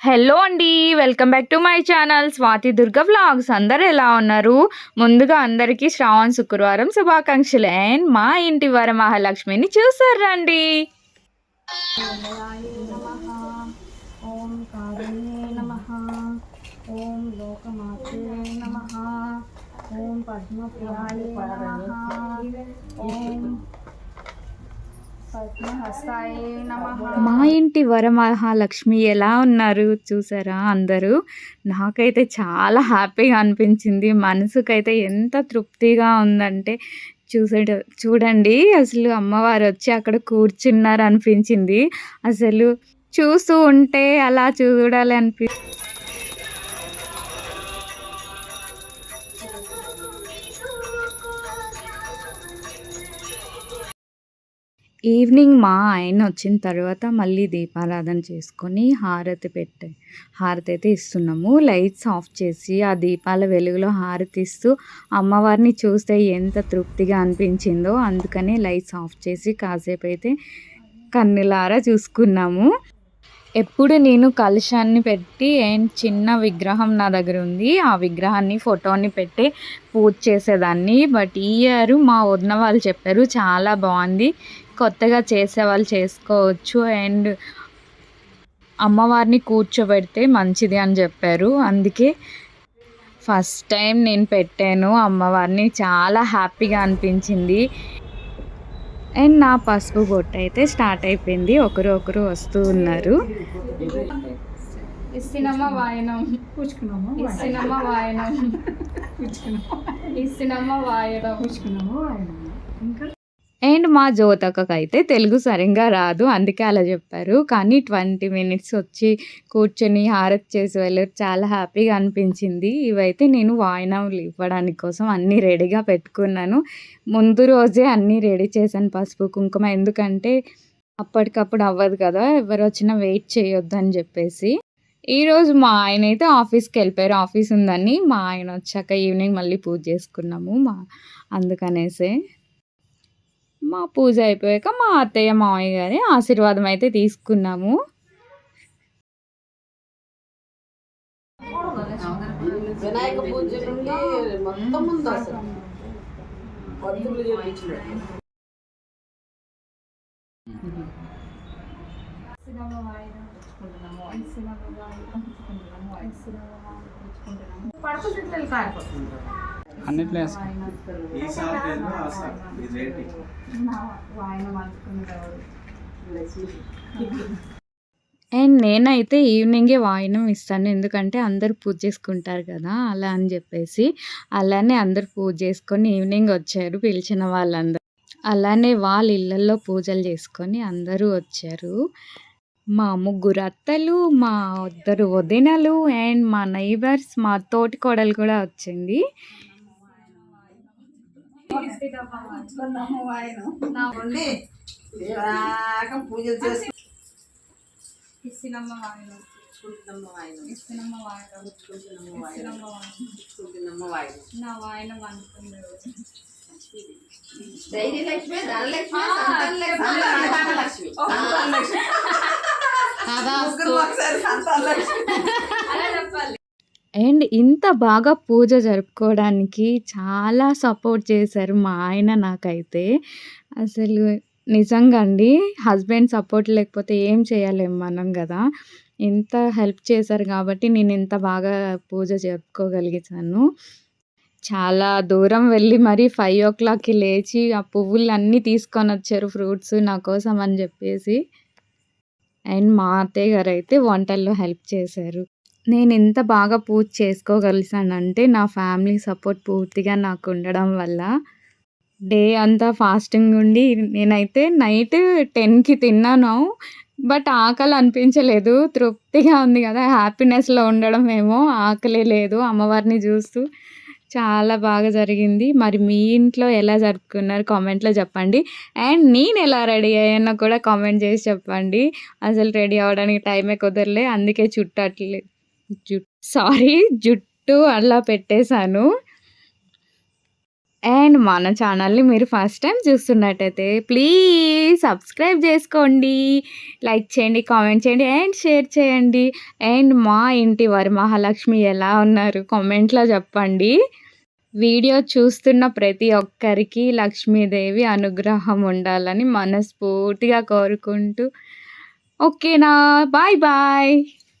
Hello అండి welcome back to my channel Swathi Durga vlogs. అందరు ఎలా ఉన్నారు? ముందుగా అందరికీ శ్రావణ శుక్రవారం శుభాకాంక్షలు. అండ్ మా ఇంటి వర మహాలక్ష్మిని చూసారు రండి ఓం లోకమాతే నమ. ఓం పద్మప్రియాయ నమ. ఓం మా ఇంటి వరమహాలక్ష్మి ఎలా ఉన్నారు చూసారా అందరూ? నాకైతే చాలా హ్యాపీగా అనిపించింది. మనసుకైతే ఎంత తృప్తిగా ఉందంటే చూసే చూడండి అసలు అమ్మవారు వచ్చి అక్కడ కూర్చున్నారు అనిపించింది అసలు చూస్తూ ఉంటే అలా చూడాలి అనిపి ఈవినింగ్ మా ఆయన వచ్చిన తర్వాత మళ్ళీ దీపారాధన చేసుకొని హారతి పెట్టే హారతి అయితే ఇస్తున్నాము. లైట్స్ ఆఫ్ చేసి ఆ దీపాల వెలుగులో హారతి ఇస్తూ అమ్మవారిని చూస్తే ఎంత తృప్తిగా అనిపించిందో అందుకని లైట్స్ ఆఫ్ చేసి కాసేపు అయితే కన్నులారా చూసుకున్నాము. ఎప్పుడు నేను కలశాన్ని పెట్టి అండ్ చిన్న విగ్రహం నా దగ్గర ఉంది. ఆ విగ్రహాన్ని ఫోటోని పెట్టి పూజ చేసేదాన్ని. బట్ ఈ ఇయర్ మా వదిన వాళ్ళు చెప్పారు చాలా బాగుంది. కొత్తగా చేసే వాళ్ళు చేసుకోవచ్చు. అండ్ అమ్మవారిని కూర్చోబెడితే మంచిది అని చెప్పారు. అందుకే ఫస్ట్ టైం నేను పెట్టాను. అమ్మవారిని చాలా హ్యాపీగా అనిపించింది. అండ్ నా పసుపు బొట్టు అయితే స్టార్ట్ అయిపోయింది. ఒకరు ఒకరు వస్తూ ఉన్నారు. ఇస్తున్నమ్మ వాయనం. పుచ్చుకున్నాము ఇస్తున్నమ్మ వాయనం. ఇస్తున్నమ్మ వాయనం. పుచ్చుకున్నాము ఇంకా? అండ్ మా జ్యోతకకు అయితే తెలుగు సరిగ్గా రాదు అందుకే అలా చెప్పారు. కానీ ట్వంటీ మినిట్స్ వచ్చి కూర్చొని హారతి చేసి వెళ్ళారు చాలా హ్యాపీగా అనిపించింది. ఇవైతే నేను వాయినాలు ఇవ్వడానికి కోసం అన్నీ రెడీగా పెట్టుకున్నాను. ముందు రోజే అన్నీ రెడీ చేశాను పసుపు కుంకుమ. ఎందుకంటే అప్పటికప్పుడు అవ్వదు కదా ఎవరు వచ్చినా వెయిట్ చేయొద్దు అని చెప్పేసి. ఈరోజు మా ఆయన అయితే ఆఫీస్కి వెళ్ళిపోయారు. ఆఫీస్ ఉందని మా ఆయన వచ్చాక ఈవినింగ్ మళ్ళీ పూజ చేసుకున్నాము మా అందుకనేసే. మా పూజ అయిపోయాక మా అత్తయ్య మామయ్య గారి ఆశీర్వాదం అయితే తీసుకున్నాము. వినాయక పూజ నుండి మొత్తం ఉంది అసలు. పంతులు చేయించినట్టు పడక చెట్లు కారిపోతుంది అన్నిట్లో ఈ ఆ ఇది ఏంటి అండ్ నేనైతే ఈవినింగే వాయినం ఇస్తాను. ఎందుకంటే అందరూ పూజ చేసుకుంటారు కదా అలా అని చెప్పేసి. అలానే అందరూ పూజ చేసుకొని ఈవినింగ్ వచ్చారు పిలిచిన వాళ్ళందరూ. అలానే వాళ్ళ ఇళ్ళల్లో పూజలు చేసుకొని అందరూ వచ్చారు. మా ముగ్గురు అత్తలు మా ఇద్దరు వదినలు అండ్ మా నైబర్స్ మా తోటి కోడలు కూడా వచ్చింది. దాకా పూజలు చేసి ఇస్తున్నమ్మ వాయనం ఇస్తున్నమ్మ వాయనం ఇస్తున్నమ్మ వాయనం వాయినం నా వాయనం ధైర్య లక్ష్మి ధనలక్ష్మి సంతాన లక్ష్మి సంతాన ఒకసారి సంతాన అండ్ ఇంత బాగా పూజ జరుపుకోవడానికి చాలా సపోర్ట్ చేశారు మా ఆయన నాకైతే. అసలు నిజంగా అండి హస్బెండ్ సపోర్ట్ లేకపోతే ఏం చేయలేం మనం కదా. ఇంత హెల్ప్ చేశారు కాబట్టి నేను ఇంత బాగా పూజ జరుపుకోగలిగాను. చాలా దూరం వెళ్ళి మరీ ఫైవ్ ఓ క్లాక్కి లేచి ఆ పువ్వులు అన్నీ తీసుకొని వచ్చారు ఫ్రూట్స్ నా కోసం అని చెప్పేసి. అండ్ మా అత్తయ్య గారు అయితే వంటల్లో హెల్ప్ చేశారు. నేను ఎంత బాగా పూజ చేసుకోగలిసానంటే నా ఫ్యామిలీ సపోర్ట్ పూర్తిగా నాకు ఉండడం వల్ల. డే అంతా ఫాస్టింగ్ ఉండి నేనైతే నైట్ టెన్కి తిన్నాను. బట్ ఆకలి అనిపించలేదు. తృప్తిగా ఉంది కదా. హ్యాపీనెస్లో ఉండడం ఏమో ఆకలే లేదు. అమ్మవారిని చూస్తూ చాలా బాగా జరిగింది. మరి మీ ఇంట్లో ఎలా జరుపుకున్నారు కామెంట్లో చెప్పండి. అండ్ నేను ఎలా రెడీ అయ్యానో కూడా కామెంట్ చేసి చెప్పండి. అసలు రెడీ అవ్వడానికి టైమే కుదరలే. అందుకే చుట్టట్లేదు జుట్ సారీ జుట్టు అలా పెట్టేశాను. అండ్ మన ఛానల్ని మీరు ఫస్ట్ టైం చూస్తున్నట్టయితే ప్లీజ్ సబ్స్క్రైబ్ చేసుకోండి. లైక్ చేయండి కామెంట్ చేయండి అండ్ షేర్ చేయండి. అండ్ మా ఇంటి వారి మహాలక్ష్మి ఎలా ఉన్నారు కామెంట్లో చెప్పండి. వీడియో చూస్తున్న ప్రతి ఒక్కరికి లక్ష్మీదేవి అనుగ్రహం ఉండాలని మనస్ఫూర్తిగా కోరుకుంటూ. ఓకేనా? Bye bye.